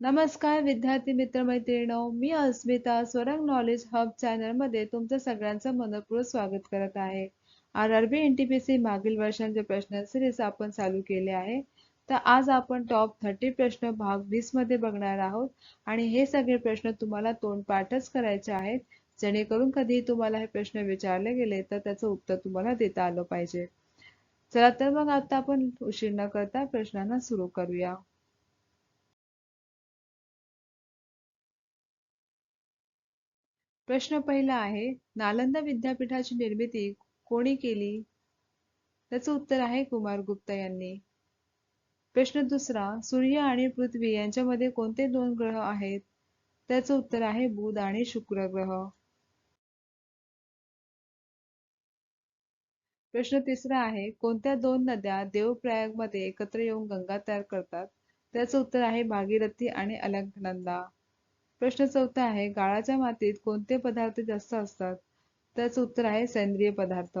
नमस्कार विद्यार्थी मित्र मैत्रिणींनो मी अस्मिता स्वरंग नॉलेज हब चॅनलमध्ये तुमचं सगळ्यांचं मनपूर्वक स्वागत करत आहे. R R B N T P C मागील वर्षांचे प्रश्न सिरीज आपण चालू केले आहे. तर आज आपण टॉप थर्टी प्रश्न भाग वीसमध्ये बघणार आहोत. आणि हे सगळे प्रश्न तुम्हाला तोंडपाठच करायचे आहेत. जेणेकरून कधी तुम्हाला हे प्रश्न विचारले गेले तर त्याचं उत्तर तुम्हाला देता आलं पाहिजे. चला तर मग आता आपण उशीर न करता प्रश्नांना सुरू करूया. प्रश्न पहिला आहे नालंदा विद्यापीठाची निर्मिती कोणी केली? त्याचं उत्तर आहे कुमार गुप्ता यांनी. प्रश्न दुसरा सूर्य आणि पृथ्वी यांच्यामध्ये कोणते दोन ग्रह आहेत? त्याचं उत्तर आहे बुध आणि शुक्र ग्रह. प्रश्न तिसरा आहे कोणत्या दोन नद्या देवप्रयागमध्ये एकत्र येऊन गंगा तयार करतात? त्याचं उत्तर आहे भागीरथी आणि अलकनंदा. प्रश्न चौथा आहे गाळाच्या मातीत कोणते पदार्थ जास्त असतात? त्याचं उत्तर आहे सेंद्रिय पदार्थ.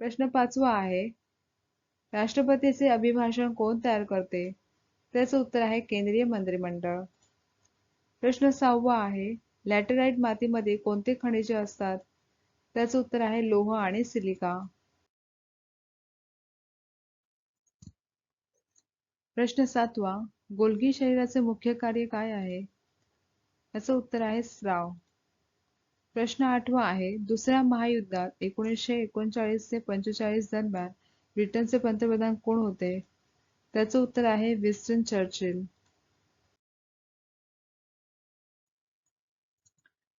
प्रश्न पाचवा आहे राष्ट्रपतीचे अभिभाषण कोण तयार करते? त्याचं उत्तर आहे केंद्रीय मंत्रिमंडळ. प्रश्न सहावा आहे लॅटराईट मातीमध्ये कोणते खनिजे असतात? त्याचं उत्तर आहे लोह आणि सिलिका. प्रश्न सातवा गोलगी शरीराचे मुख्य कार्य काय आहे? याचं उत्तर आहे स्राव. प्रश्न आठवा आहे दुसऱ्या महायुद्धात एकोणीसशे एकोणचाळीस ते पंचेचाळीस दरम्यान ब्रिटनचे पंतप्रधान कोण होते? त्याचं उत्तर आहे विन्स्टन चर्चिल.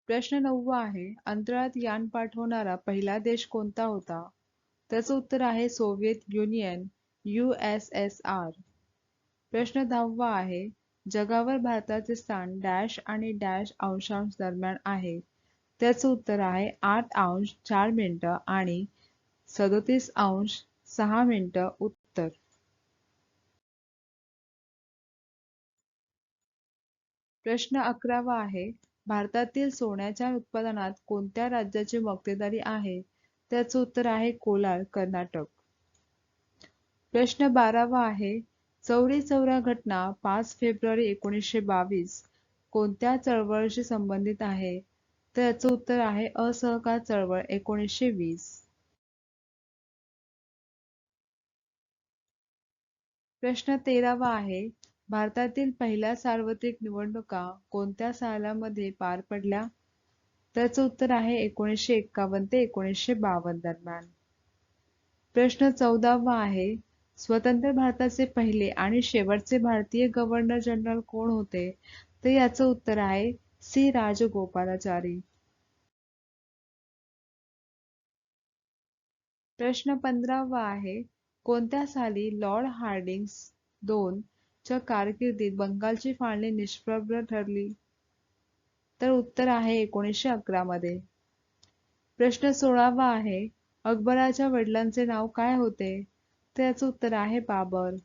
प्रश्न नववा आहे अंतराळात यान पाठवणारा पहिला देश कोणता होता? त्याचं उत्तर आहे सोव्हिएत युनियन युएसएसआर प्रश्न दहावा आहे जगावर भारताचे स्थान डॅश आणि डॅश अंशांश दरम्यान आहे. त्याचं उत्तर आहे आठ अंश चार मिनिटं आणि सदोतीस अंश सहा मिनिटं उत्तर. प्रश्न अकरावा आहे भारतातील सोन्याच्या उत्पादनात कोणत्या राज्याची मक्तेदारी आहे? त्याचं उत्तर आहे कोलार कर्नाटक. प्रश्न बारावा आहे चौरी चौरा घटना पाच फेब्रुवारी एकोणीसशे बावीस कोणत्या चळवळीशी संबंधित आहे? तर याचं उत्तर आहे असहकार चळवळ एकोणीसशे वीस. प्रश्न तेरावा आहे भारतातील पहिल्या सार्वत्रिक निवडणुका कोणत्या सालामध्ये पार पडल्या? त्याचं उत्तर आहे एकोणीसशे एक्कावन्न ते एकोणीसशे बावन्न दरम्यान. प्रश्न चौदावा आहे स्वतंत्र भारताचे पहिले आणि शेवटचे भारतीय गव्हर्नर जनरल कोण होते? तर याचं उत्तर आहे सी राजगोपालाचारी. प्रश्न पंधरावा आहे कोणत्या साली लॉर्ड हार्डिंग्स दोन च्या कारकिर्दीत बंगालची फाळणी निष्प्रभ ठरली? तर उत्तर आहे एकोणीसशे अकरा मध्ये. प्रश्न सोळावा आहे अकबराच्या वडिलांचे नाव काय होते? त्याचं उत्तर आहे बाबर.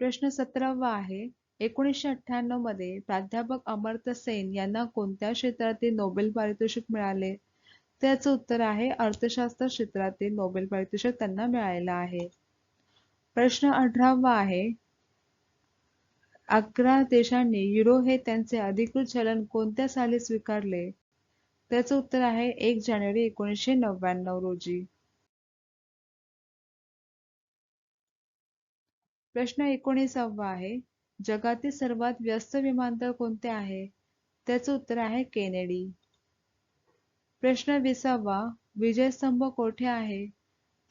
प्रश्न सतरावा आहे. एकोणीसशे अठ्ठ्याण्णवमध्ये प्राध्यापक अमर्त्य सेन यांना कोणत्या क्षेत्रातील नोबेल पारितोषिक मिळाले? त्याचं उत्तर आहे अर्थशास्त्र क्षेत्रातील नोबेल पारितोषिक त्यांना मिळालेला आहे. प्रश्न अठरावा आहे. अकरा देशांनी युरो हे त्यांचे अधिकृत चलन कोणत्या साली स्वीकारले? त्याचं उत्तर आहे एक जानेवारी एकोणीसशे नव्याण्णव रोजी. प्रश्न एकोणीसावा आहे जगातील सर्वात व्यस्त विमानतळ कोणते आहे? त्याचं उत्तर आहे केनेडी. प्रश्न विसावा विजयस्तंभ कोठे आहे?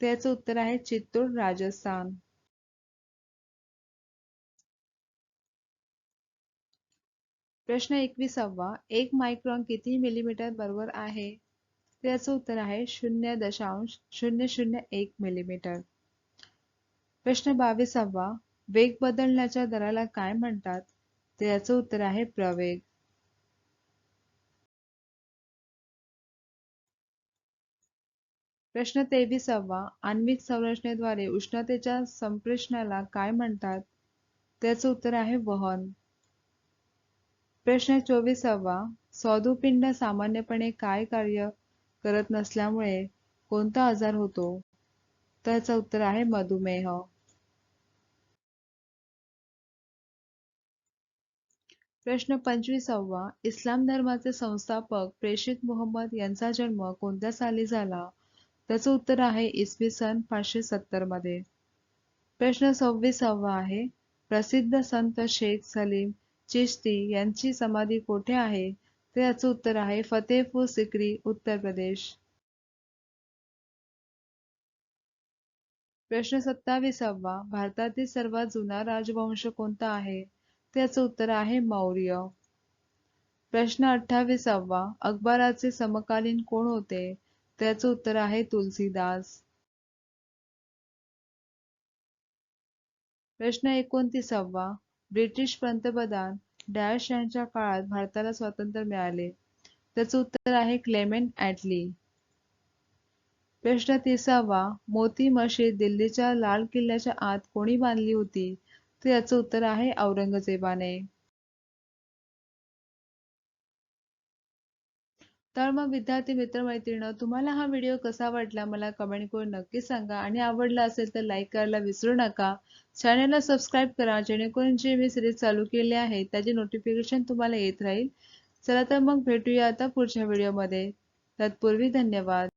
त्याचं उत्तर आहे चित्तूर राजस्थान. प्रश्न एकविसावा. एक मायक्रॉन किती मिलीमीटर बरोबर आहे? त्याचं उत्तर आहे शून्य दशांश शून्य शून्य एक मिलीमीटर प्रश्न बावीसावा. वेग बदलण्याच्या दराला काय म्हणतात? त्याचं उत्तर आहे प्रवेग. प्रश्न तेवीसावा. आण्विक संरचनेद्वारे उष्णतेच्या संप्रेषणाला काय म्हणतात? त्याचं उत्तर आहे वहन. प्रश्न चोवीसावा. स्वादुपिंड सामान्यपणे काय कार्य करत नसल्यामुळे कोणता आजार होतो? त्याचं उत्तर आहे मधुमेह. प्रश्न पंचवीसावा. इस्लाम धर्माचे संस्थापक प्रेषित मोहम्मद यांचा जन्म कोणत्या साली झाला? त्याचं उत्तर आहे इसवी सन पाचशे सत्तरमध्ये. प्रश्न सव्वीसावा आहे. प्रसिद्ध संत शेख सलीम चिश्ती यांची समाधी कोठे आहे? तर याचं उत्तर आहे फतेहपूर सिक्री उत्तर प्रदेश. प्रश्न सत्तावीसावा. भारतातील सर्वात जुना राजवंश कोणता आहे? त्याचं उत्तर आहे मौर्य. प्रश्न अठ्ठावीसावा. अकबराचे समकालीन कोण होते? त्याचं उत्तर आहे तुलसीदास. प्रश्न एकोणतीसावा. ब्रिटिश पंतप्रधान डॅश यांच्या काळात भारताला स्वातंत्र्य मिळाले. त्याचं उत्तर आहे क्लेमेंट ॲटली. प्रश्न तिसावा मोती मशीद दिल्लीच्या लाल किल्ल्याच्या आत कोणी बांधली होती? तर याचं उत्तर आहे औरंगजेबाने. तर मग विद्यार्थी मित्रमैत्रिणं तुम्हाला हा व्हिडिओ कसा वाटला मला कमेंट करून नक्की सांगा. आणि आवडला असेल तर लाईक करायला विसरू नका. चॅनलला सबस्क्राईब करा जेणेकरून जे मी सिरीज चालू केले आहे त्याचे नोटिफिकेशन तुम्हाला येत राहील. चला तर मग भेटूया आता पुढच्या व्हिडिओमध्ये तत्पूर्वी धन्यवाद.